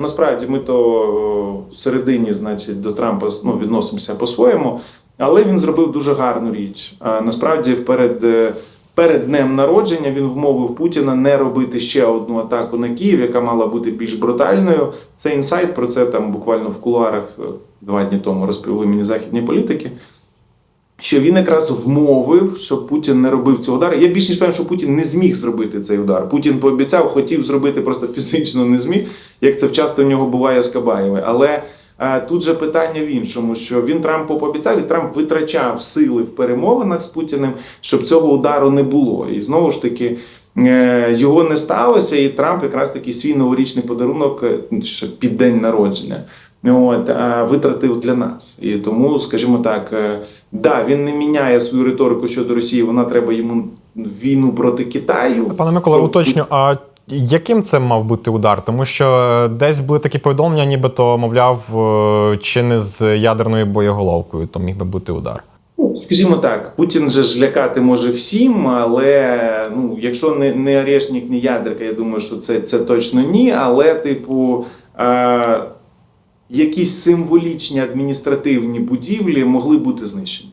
Насправді ми то о, всередині, значить, до Трампа ну, відносимося по-своєму, але він зробив дуже гарну річ. Насправді, перед, е, перед днем народження він вмовив Путіна не робити ще одну атаку на Київ, яка мала бути більш брутальною. Це інсайт. Про це там буквально в кулуарах е, два дні тому розповіли мені західні політики. Що він якраз вмовив, щоб Путін не робив цього удару. Я більш ніж певен, що Путін не зміг зробити цей удар. Путін пообіцяв, хотів зробити, просто фізично не зміг, як це часто в нього буває з Кабаєвою. Але е, тут же питання в іншому, що він Трампу пообіцяв, і Трамп витрачав сили в перемовинах з Путіним, щоб цього удару не було. І знову ж таки. е, Його не сталося, і Трамп якраз такий свій новорічний подарунок е, ще під день народження от, е, витратив для нас. І тому, скажімо так, е, да, він не міняє свою риторику щодо Росії, вона треба йому війну проти Китаю. Пане Микола, Щоб- уточню, а яким це мав бути удар? Тому що десь були такі повідомлення, нібито, мовляв, е, чи не з ядерною боєголовкою, то міг би бути удар. Ну, скажімо так, Путін же ж лякати може всім, але ну, якщо не, не Орешник, не ядерка, я думаю, що це, це точно ні. Але, типу, е, якісь символічні адміністративні будівлі могли бути знищені.